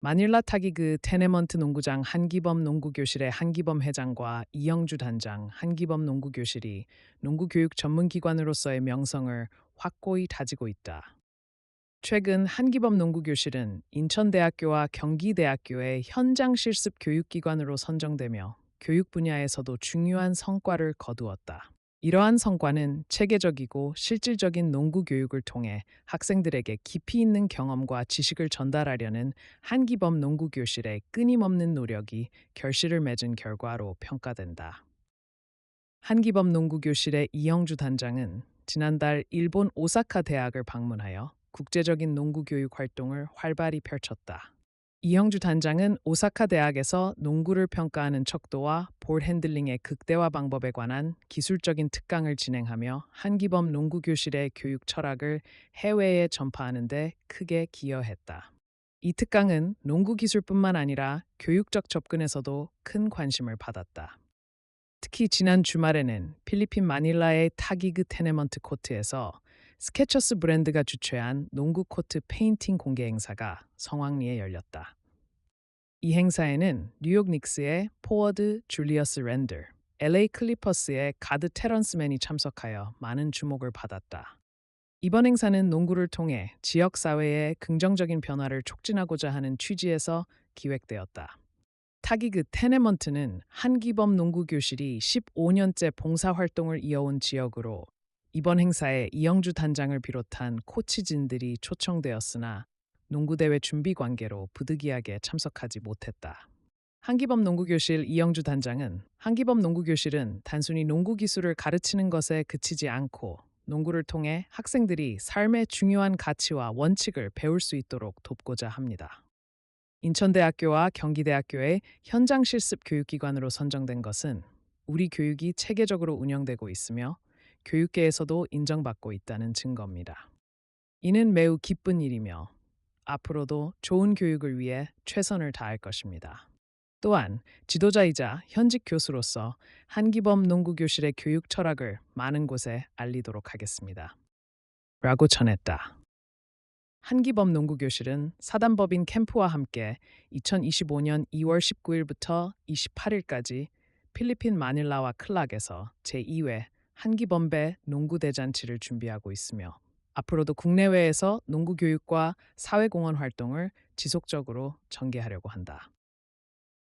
마닐라 타기 그 테네먼트 농구장 한기범 농구교실의 한기범 회장과 이영주 단장 한기범 농구교실이 농구교육 전문기관으로서의 명성을 확고히 다지고 있다. 최근 한기범 농구교실은 인천대학교와 경기대학교의 현장 실습 교육기관으로 선정되며 교육 분야에서도 중요한 성과를 거두었다. 이러한 성과는 체계적이고 실질적인 농구 교육을 통해 학생들에게 깊이 있는 경험과 지식을 전달하려는 한기범 농구 교실의 끊임없는 노력이 결실을 맺은 결과로 평가된다. 한기범 농구 교실의 이영주 단장은 지난달 일본 오사카 대학을 방문하여 국제적인 농구 교육 활동을 활발히 펼쳤다. 이영주 단장은 오사카 대학에서 농구를 평가하는 척도와 볼 핸들링의 극대화 방법에 관한 기술적인 특강을 진행하며 한기범 농구 교실의 교육 철학을 해외에 전파하는 데 크게 기여했다. 이 특강은 농구 기술뿐만 아니라 교육적 접근에서도 큰 관심을 받았다. 특히 지난 주말에는 필리핀 마닐라의 타기그 테네먼트 코트에서 스케쳐스 브랜드가 주최한 농구 코트 페인팅 공개 행사가 성황리에 열렸다. 이 행사에는 뉴욕 닉스의 포워드 줄리어스 랜더, LA 클리퍼스의 가드 테런스맨이 참석하여 많은 주목을 받았다. 이번 행사는 농구를 통해 지역 사회의 긍정적인 변화를 촉진하고자 하는 취지에서 기획되었다. 타기그 테네먼트는 한기범 농구 교실이 15년째 봉사 활동을 이어온 지역으로 이번 행사에 이영주 단장을 비롯한 코치진들이 초청되었으나 농구대회 준비 관계로 부득이하게 참석하지 못했다. 한기범 농구교실 이영주 단장은 한기범 농구교실은 단순히 농구 기술을 가르치는 것에 그치지 않고 농구를 통해 학생들이 삶의 중요한 가치와 원칙을 배울 수 있도록 돕고자 합니다. 인천대학교와 경기대학교의 현장 실습 교육기관으로 선정된 것은 우리 교육이 체계적으로 운영되고 있으며 교육계에서도 인정받고 있다는 증거입니다. 이는 매우 기쁜 일이며 앞으로도 좋은 교육을 위해 최선을 다할 것입니다. 또한 지도자이자 현직 교수로서 한기범 농구교실의 교육 철학을 많은 곳에 알리도록 하겠습니다. 라고 전했다. 한기범 농구교실은 사단법인 캠프와 함께 2025년 2월 19일부터 28일까지 필리핀 마닐라와 클락에서 제2회 한기범배 농구대잔치를 준비하고 있으며 앞으로도 국내외에서 농구 교육과 사회공헌 활동을 지속적으로 전개하려고 한다.